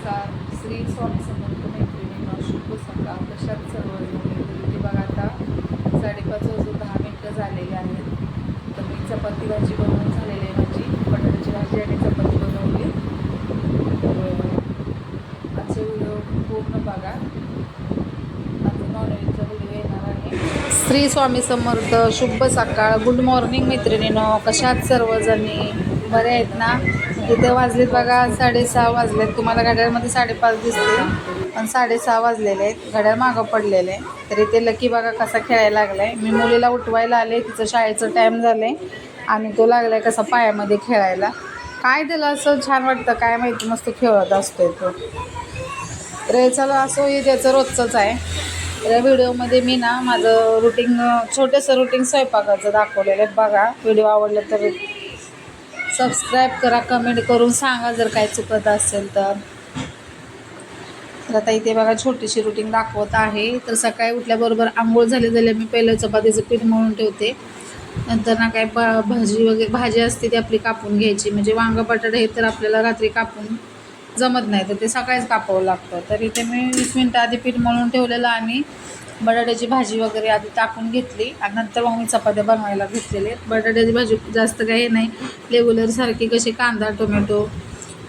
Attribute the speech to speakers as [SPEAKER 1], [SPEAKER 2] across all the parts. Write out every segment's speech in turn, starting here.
[SPEAKER 1] नमस्कार श्री स्वामी समर्थ मैत्रिणी शुभ सकाळ. कशात सर्व इथे बघा आता साडेपाच वाजून दहा मिनटं झालेली आहेत. तर मी चपाती भाजी बनवून झालेली आहे माझी. बटाट्याची भाजी आणि चपाती बनवली. तर आजचे व्हिडिओ पूर्ण बघा. आता नॉनव्हेजचा व्हिडिओ येणार आहे. श्री स्वामी समर्थ शुभ सकाळ. गुड मॉर्निंग मैत्रिणीनो. कशात सर्वजणी बरे आहेत ना? म्हणजे तिथे वाजलेत बघा साडेसहा वाजलेत. तुम्हाला घड्याळमध्ये साडेपाच दिसते पण साडेसहा वाजलेले आहेत. घड्याळ मागं पडलेले आहे. ते लकी बघा कसा खेळायला लागला आहे मी मुलीला उठवायला आले. तिचं शाळेचं टाईम झालं आहे आणि तो लागला आहे कसा पायामध्ये खेळायला. काय त्याला असं छान वाटतं? काय माहिती? मस्त खेळत असतोय तो. तर चला असं हे त्याचं रोजचंच आहे. या व्हिडिओमध्ये मी ना माझं रुटीन छोटंसं रुटीन स्वयंपाकाचं दाखवलेलं आहे. बघा व्हिडिओ आवडला तर सबस्क्राईब करा कमेंट करून सांगा जर काय चुकत असेल तर. तर आता इथे बघा छोटीशी रुटीन दाखवत आहे. तर सकाळी उठल्याबरोबर आंघोळ झाली झाली मी पहिलं चपातीचं पीठ मळून ठेवते. नंतर ना काय भाजी वगैरे भाजी असते ती आपली कापून घ्यायची. म्हणजे वांगा बटाटा हे तर आपल्याला रात्री कापून जमत नाही तर ते सकाळीच कापावं लागतं. तर इथे मी वीस मिनटं आधी पीठ मळून ठेवलेलं आणि बटाट्याची भाजी वगैरे आधी टाकून घेतली आणि नंतर मग मी चपात्या बनवायला घेतलेले. बटाट्याची भाजी जास्त काही नाही. रेग्युलरसारखी कशी कांदा टोमॅटो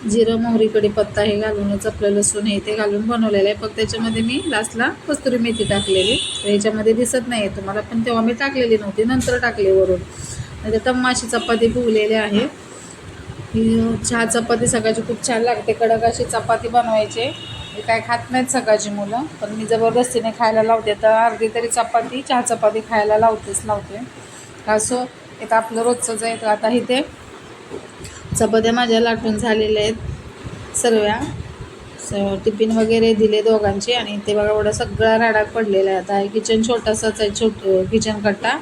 [SPEAKER 1] जिरं मोहरी कढीपत्ता हे घालूनच आपलं लसूण हे ते घालून बनवलेलं आहे. फक्त त्याच्यामध्ये मी लास्टला कस्तुरी मेथी टाकलेली. तर याच्यामध्ये दिसत नाही आहे तुम्हाला पण तेव्हा मी टाकलेली नव्हती. नंतर टाकले वरून. नाही तर तम्माशी चपाती फुगलेली आहे. चहा चपाती सकाळची खूप छान लागते. कडक अशी चपाती बनवायचे. हे काय खात नाहीत सकाळची मुलं पण मी जबरदस्तीने खायला लावते. तर अर्धी तरी चपाती चहा चपाती खायला लावतेच लावते. असो इथं आपलं रोजचंच आहे तर आता इथे चपात्या माझ्या लाटून झालेल्या आहेत सर्व्या. स टिफिन वगैरे दिले दोघांचे आणि ते बघा एवढा सगळा राडा पडलेला आहे. आता हे किचन छोटासाच आहे छोट किचन कट्टा.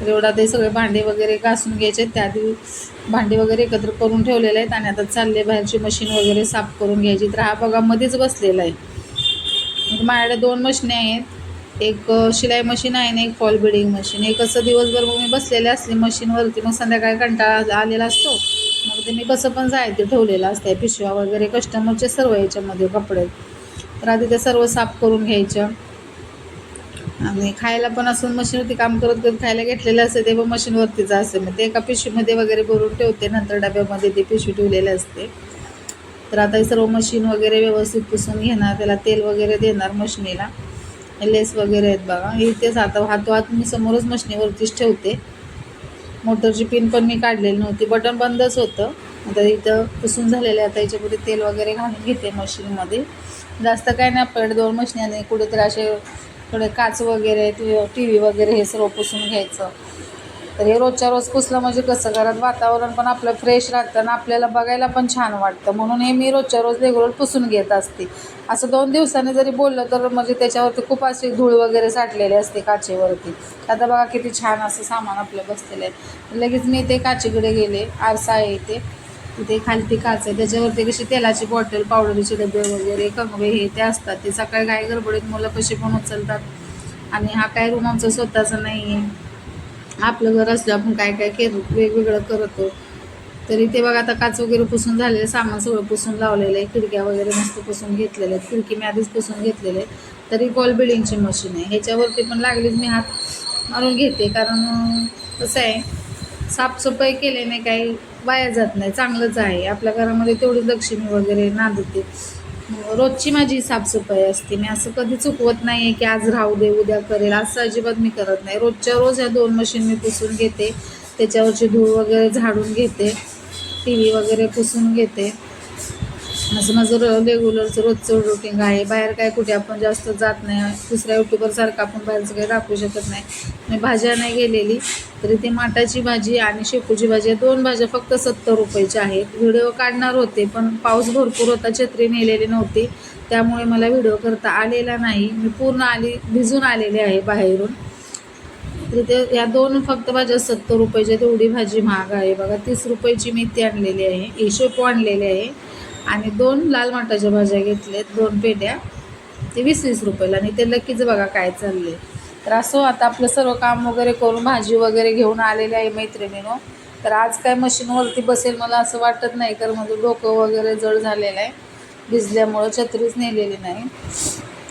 [SPEAKER 1] तर एवढा ते सगळे भांडे वगैरे घासून घ्यायचे. त्या दिवस भांडी वगैरे एकत्र करून ठेवलेले आहेत आणि आता चालले बाहेरची मशीन वगैरे साफ करून घ्यायची. तर हा बघा मध्येच बसलेला आहे. मग माझ्याकडे दोन मशिनी आहेत. एक शिलाई मशीन आहे ना एक फॉल बिडिंग मशीन एक असं दिवसभर मग मी बसलेले असली मशीनवरती मग संध्याकाळी कंटाळा आलेला असतो. मग ते मी कसं पण जायचं ठेवलेलं असतं. पिशव्या वगैरे कस्टमरचे सर्व याच्यामध्ये कपडे तर आधी ते सर्व साफ करून घ्यायचं. आणि खायला पण असून मशीनवरती काम करत करत खायला घेतलेलं असते ते पण मशीनवरतीच असते. मग ते एका पिशवीमध्ये वगैरे भरून ठेवते नंतर डब्यामध्ये ते पिशवी ठेवलेले असते. तर आता हे सर्व मशीन वगैरे व्यवस्थित पुसून घेणार त्याला तेल वगैरे देणार मशिनीला. लेस वगैरे आहेत बघा. इथेच आता हातो हात मी समोरच मशिनीवरतीच ठेवते. मोटरची पिन पण मी काढलेली नव्हती. बटन बंदच होतं. आता इथं पुसून झालेलं आहे. आता याच्यापुढे तेल वगैरे घालून घेते मशीनमध्ये. जास्त काय नाही आपल्याकडे दोन मशीन आणि कुठेतरी असे थोडे काच वगैरे टी व्ही वगैरे हे सर्व पुसून घ्यायचं. तर हे रोजच्या रोज पुसलं म्हणजे कसं? घरात वातावरण पण आपलं फ्रेश राहतं आणि आपल्याला बघायला पण छान वाटतं. म्हणून हे मी रोजच्या रोज रेग्युलर पुसून घेत असते. असं दोन दिवसांनी जरी बोललं तर म्हणजे त्याच्यावरती खूप अशी धूळ वगैरे साठलेली असते काचेवरती. आता बघा किती छान असं सामान आपलं बसलेलं आहे. लगेच मी ते काचेकडे गेले. आरसा आहे इथे. तिथे खालती काच आहे. त्याच्यावरती कशी तेलाची बॉटल पावडरीचे डबे वगैरे कंगवे हे ते असतात. ते सकाळी काय गडबडीत मुलं कशी पण उचलतात. आणि हा काय रूम आमचा स्वतःचा नाही आहे आपलं घर असलं आपण काय काय केलं वेगवेगळं करतो. तरी ते बघा आता काच वगैरे पुसून झालेलं सामान सगळं पुसून लावलेलं आहे. खिडक्या वगैरे मस्त पुसून घेतलेल्या आहेत. खिडकी मी आधीच पुसून घेतलेले तरी कॉल बिल्डिंगची मशीन आहे. ह्याच्यावरती पण लागलीच मी हात मारून घेते. कारण कसं आहे साफसफाई केल्याने काही वाया जात नाही. चांगलंच आहे. आपल्या घरामध्ये तेवढी लक्ष्मी वगैरे नांदते. रोजची माझी साफसफाई असते. मी असं कधी चुकवत नाही आहे की आज राहू दे उद्या करेल. असं अजिबात मी करत नाही. रोजच्या रोज ह्या दोन मशीन मी पुसून घेते. त्याच्यावरची धूळ वगैरे झाडून घेते. टी व्ही वगैरे पुसून घेते. असं माझं रेग्युलरचं रोजचं रुटीन आहे. बाहेर काय कुठे आपण जास्त जात नाही. दुसऱ्या युट्यूबरसारखं आपण बाहेरचं काही दाखवू शकत नाही. मी भाज्या नाही गेलेली तरी ती माटाची भाजी आणि शेपूची भाजी या दोन भाज्या फक्त सत्तर रुपयाच्या आहेत. व्हिडिओ काढणार होते पण पाऊस भरपूर होता छत्री नेलेली नव्हती. त्यामुळे मला व्हिडिओ करता आलेला नाही. मी पूर्ण आली भिजून आलेले आहे बाहेरून. तर ते या दोन फक्त भाज्या सत्तर रुपयाच्या तेवढी भाजी महाग आहे. बघा तीस रुपयाची मेथी आणलेली आहे. ही शेपू आणलेली आहे. आणि दोन लाल मटाच्या भाज्या घेतल्यात दोन पेट्या ते वीस वीस रुपयाला आणि ते लगेच बघा काय चालले तर असं आता आपलं सर्व काम वगैरे करून भाजी वगैरे घेऊन आलेले आहे मैत्रिणीनो. तर आज काय मशीनवरती बसेल मला असं वाटत नाही कारण माझं डोकं वगैरे जड झालेलं आहे. भिजल्यामुळं छत्रीच नेलेली नाही.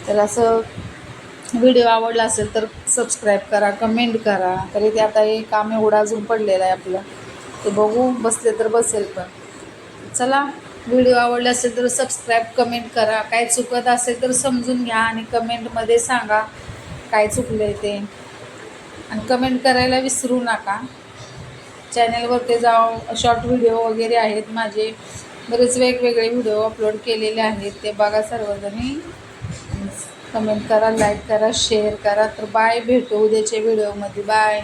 [SPEAKER 1] तर असं व्हिडिओ आवडला असेल तर सबस्क्राईब करा कमेंट करा. तरी ते आता हे काम एवढं अजून पडलेलं आहे आपलं. ते बघू बसले तर बसेल पण. चला. व्हिडिओ आवडला असेल तर सबस्क्राईब कमेंट करा. काय चुकत असेल तर समजून घ्या आणि कमेंटमध्ये सांगा काय चुकलं आहे ते. आणि कमेंट करायला विसरू नका. चॅनलवरती जाऊ शॉर्ट व्हिडिओ वगैरे आहेत माझे. बरेच वेगवेगळे व्हिडिओ अपलोड केलेले आहेत. ते बघा सर्वजणी. कमेंट करा लाईक करा शेअर करा. तर बाय भेटू उद्याच्या व्हिडिओमध्ये बाय